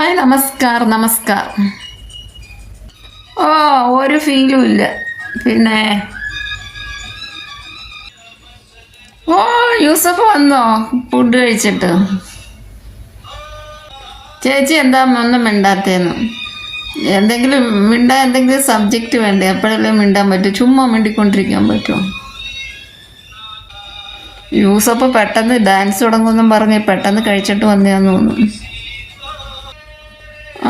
Hi നമസ്കാർ നമസ്കാർ. ഓ ഒരു ഫീലും ഇല്ല. പിന്നെ? ഓ യൂസഫ് വന്നോ? ഫുഡ് കഴിച്ചിട്ട്. ചേച്ചി എന്താ ഒന്നും മിണ്ടാത്തേന്ന്. എന്തെങ്കിലും മിണ്ടാൻ എന്തെങ്കിലും സബ്ജക്റ്റ് വേണ്ടേ? എപ്പോഴെല്ലാം മിണ്ടാൻ പറ്റും. ചുമ്മാ മിണ്ടിക്കൊണ്ടിരിക്കാൻ പറ്റുമോ? യൂസഫ് പെട്ടെന്ന് ഡാൻസ് തുടങ്ങുമെന്നും പറഞ്ഞ് പെട്ടെന്ന് കഴിച്ചിട്ട് വന്നതാന്ന് തോന്നുന്നു.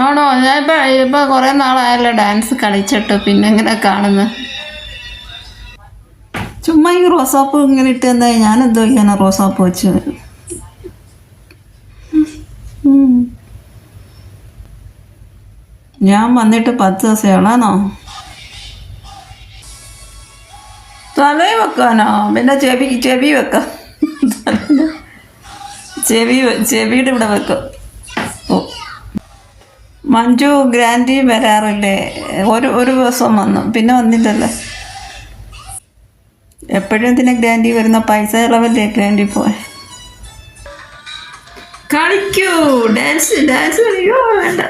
ആണോ? ഞാൻ ഇപ്പൊ ഇപ്പൊ കുറേ നാളായല്ലോ ഡാൻസ് കളിച്ചിട്ട് പിന്നെ എങ്ങനെ കാണുന്നത് ചുമ്മാ ഈ റോസാപ്പ് ഇങ്ങനെ ഇട്ട് ഞാൻ എന്തോ ചെയ്യാനാ റോസാപ്പ് വെച്ച് ഞാൻ വന്നിട്ട് പത്ത് ദിവസമാണോ തലയിൽ വെക്കാനോ? പിന്നെ ചെവി ചെവി വെക്കാം. ചെവി ചെവിയുടെ ഇവിടെ വെക്കാം. മഞ്ജു ഗ്രാൻഡി വരാറില്ലേ? ഒരു ഒരു ദിവസം വന്നു. പിന്നെ വന്നില്ലല്ലോ. എപ്പോഴും ഇതിനെ ഗ്രാൻഡി വരുന്ന പൈസ ഇളവല്ലേ ഗ്രാൻഡി പോയ? കളിക്കൂ. ഡാൻസ് ഡാൻസ് കളിക്കോ. വേണ്ട.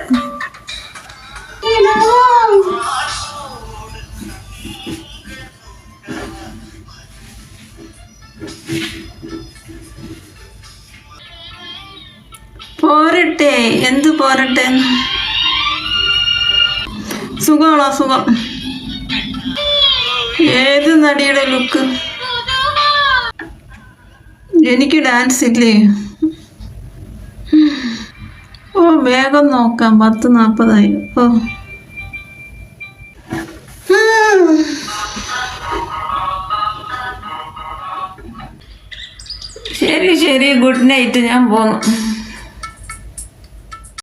പോരട്ടെ. എന്ത് പോരട്ടെ? സുഖമാണോ? അസുഖം ഏത് നടിയുടെ ലുക്ക് എനിക്ക് ഡാൻസ് ഇല്ലേ? ഓ വേഗം നോക്കാം. പത്ത് നാൽപ്പതായി ഓ. ശരി ശരി. ഗുഡ് നൈറ്റ് ഞാൻ പോന്നു.